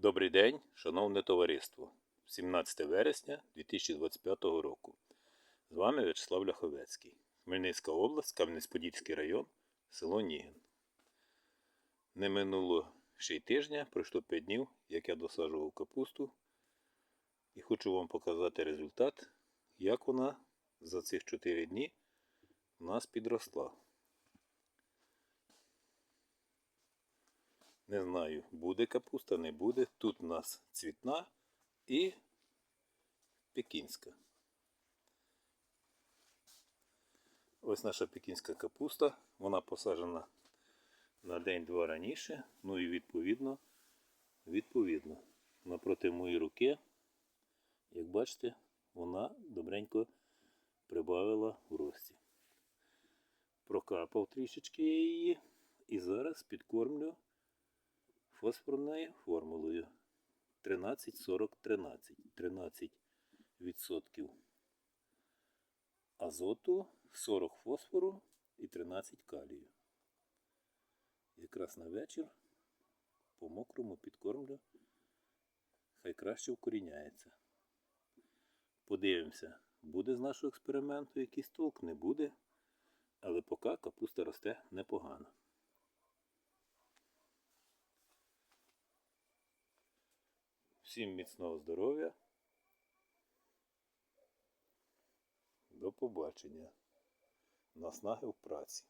Добрий день, шановне товариство. 17 вересня 2025 року. З вами В'ячеслав Ляховецький. Хмельницька область, Кам'янець-Подільський район, село Нігін. Не минуло ще й тижня, пройшло 5 днів, як я досаджував капусту. І хочу вам показати результат, як вона за цих 4 дні у нас підросла. Не знаю, буде капуста, не буде. Тут у нас цвітна і пекінська. Ось наша пекінська капуста. Вона посаджена на день-два раніше. Ну і відповідно, відповідно, напроти моєї руки, як бачите, вона добренько прибавила в рості. Прокапав трішечки її і зараз підкормлю фосфорною формулою 13-40-13. 13 відсотків азоту, 40 фосфору і 13 калію. Якраз на вечір по мокрому підкормлю, хай краще вкоріняється. Подивимося, буде з нашого експерименту якийсь толк, не буде, але поки капуста росте непогано. Всім міцного здоров'я. До побачення. Наснаги в праці.